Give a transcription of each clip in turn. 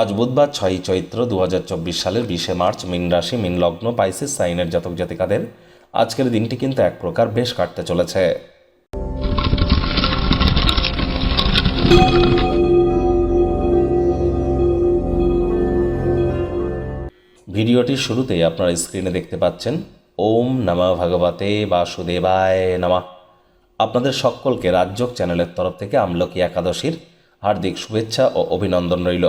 আজ বুধবার ছয়ই চৈত্র দু হাজার চব্বিশ সালের বিশে মার্চ মিন রাশি, মিন লগ্ন পাইসিস সাইনের জাতক জাতিকাদের আজকের দিনটি কিন্তু এক প্রকার বেশ কাটতে চলেছে। ভিডিওটির শুরুতেই আপনারা স্ক্রিনে দেখতে পাচ্ছেন, ওম নমঃ ভগবতে বাসুদেবায় নমঃ। আপনাদের সকলকে রাজ্যক চ্যানেলের তরফ থেকে আমলকি একাদশীর হার্দিক শুভেচ্ছা ও অভিনন্দন রইল।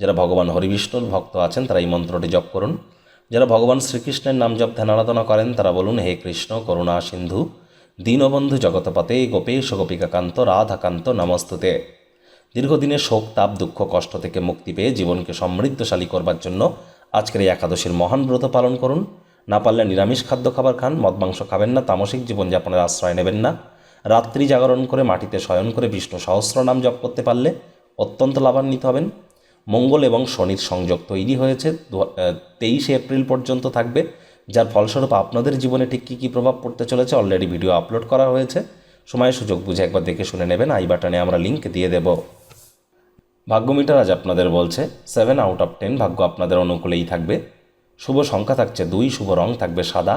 যারা ভগবান হরিবিষ্ণুর ভক্ত আছেন, তারা এই মন্ত্রটি জপ করুন। যারা ভগবান শ্রীকৃষ্ণের নাম জপ ধ্যান আরাধনা করেন, তারা বলুন, হে কৃষ্ণ, করুণা সিন্ধু, দীনবন্ধু জগতপতে গোপেশ গোপিকাকান্ত, রাধাকান্ত, নমস্তুতে। দীর্ঘদিনের শোক, তাপ, দুঃখ, কষ্ট থেকে মুক্তি পেয়ে জীবনকে সমৃদ্ধশালী করবার জন্য আজকের এই একাদশীর মহান ব্রত পালন করুন। না পারলে নিরামিষ খাদ্য খাবার খান, মদ, মাংস খাবেন না, তামসিক জীবনযাপনের আশ্রয় নেবেন না। রাত্রি জাগরণ করে মাটিতে শয়ন করে বিষ্ণু সহস্র নাম জপ করতে পারলে অত্যন্ত লাভান্বিত হবেন। মঙ্গল এবং শনির সংযোগ তৈরি হয়েছে। তেইশে এপ্রিল পর্যন্ত থাকবে, যার ফলস্বরূপ আপনাদের জীবনে ঠিক কী কী প্রভাব পড়তে চলেছে অলরেডি ভিডিও আপলোড করা হয়েছে। সময় সুযোগ বুঝে একবার দেখে শুনে নেবেন। আই বাটনে আমরা লিঙ্ক দিয়ে দেব। ভাগ্য মিটার আজ আপনাদের বলছে সেভেন আউট অফ টেন ভাগ্য আপনাদের অনুকূলেই থাকবে। শুভ সংখ্যা থাকছে দুই, শুভ রং থাকবে সাদা।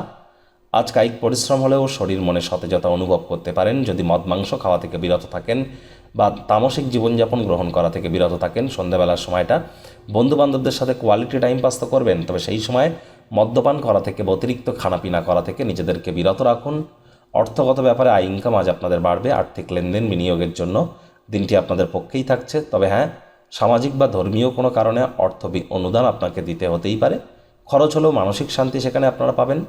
আজ কায়িক পরিশ্রম হলেও শরীর মনে সতেজতা অনুভব করতে পারেন। যদি মদ, মাংস খাওয়া থেকে বিরত থাকেন বা তামসিক জীবনযাপন গ্রহণ করা থেকে বিরত থাকেন, সন্ধ্যাবেলার সময়টা বন্ধুবান্ধবদের সাথে কোয়ালিটি টাইম পাস তো করবেন, তবে সেই সময় মদ্যপান করা থেকে অতিরিক্ত খানাপিনা করা থেকে নিজেদেরকে বিরত রাখুন। অর্থগত ব্যাপারে আয় ইনকাম আজ আপনাদের বাড়বে। আর্থিক লেনদেন বিনিয়োগের জন্য দিনটি আপনাদের পক্ষেই থাকছে। তবে হ্যাঁ সামাজিক বা ধর্মীয় কোনো কারণে অর্থ অনুদান আপনাকে দিতে হতেই পারে। খরচ হলেও মানসিক শান্তি সেখানে আপনারা পাবেন।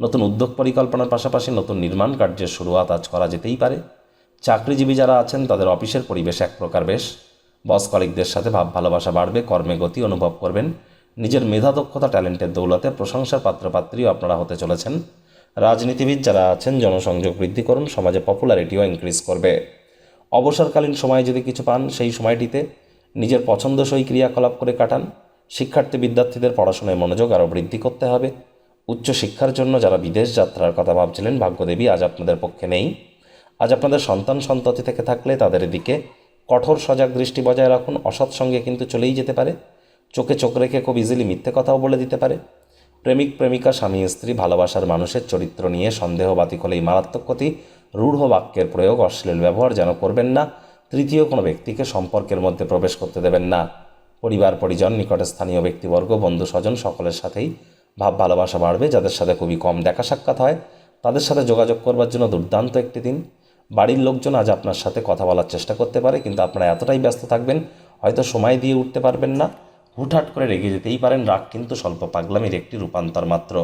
নতুন উদ্যোগ পরিকল্পনার পাশাপাশি নতুন নির্মাণ কার্যের শুরুয়াত আজ করা যেতেই পারে। চাকরিজীবী যারা আছেন, তাদের অফিসের পরিবেশ এক প্রকার বেশ। বস কলিকদের সাথে ভাব ভালোবাসা বাড়বে, কর্মে গতি অনুভব করবেন। নিজের মেধা, দক্ষতা, ট্যালেন্টের দৌলতে প্রশংসার পাত্রপাত্রীও আপনারা হতে চলেছেন। রাজনীতিবিদ যারা আছেন, জনসংযোগ বৃদ্ধি করুন, সমাজে পপুলারিটিও ইনক্রিজ করবে। অবসরকালীন সময়ে যদি কিছু পান, সেই সময়টিতে নিজের পছন্দসই ক্রিয়াকলাপ করে কাটান। শিক্ষার্থী বিদ্যার্থীদের পড়াশোনায় মনোযোগ আরও বৃদ্ধি করতে হবে। উচ্চশিক্ষার জন্য যারা বিদেশ যাত্রার কথা ভাবছিলেন, ভাগ্যদেবী আজ আপনাদের পক্ষে নেই। আজ আপনাদের সন্তান সন্ততি থেকে থাকলে তাদের দিকে কঠোর সজাগ দৃষ্টি বজায় রাখুন। অসৎ সঙ্গে কিন্তু চলেই যেতে পারে। চোখে চোখ রেখে খুব ইজিলি মিথ্যে কথাও বলে দিতে পারে। প্রেমিক, প্রেমিকা, স্বামী, স্ত্রী, ভালোবাসার মানুষের চরিত্র নিয়ে সন্দেহ বাতিক হলেই মারাত্মক ক্ষতি। রূঢ় বাক্যের প্রয়োগ, অশ্লীল ব্যবহার যেন করবেন না। তৃতীয়, কোনো ব্যক্তিকে সম্পর্কের মধ্যে প্রবেশ করতে দেবেন না। পরিবার, পরিজন নিকটে স্থানীয় ব্যক্তিবর্গ বন্ধু স্বজন সকলের সাথেই ভাব ভালোবাসা বাড়বে, যাদের সাথে খুবই কম দেখা সাক্ষাৎ হয়। তাদের সাথে যোগাযোগ করবার জন্য দুর্দান্ত একটি দিন। বাড়ির লোকজন আজ আপনার সাথে কথা বলার চেষ্টা করতে পারে, কিন্তু আপনারা এতটাই ব্যস্ত থাকবেন, হয়তো সময় দিয়ে উঠতে পারবেন না। হুটহাট করে রেগে যেতেই পারেন, রাগ কিন্তু স্বল্প পাগলামির একটি রূপান্তর মাত্র।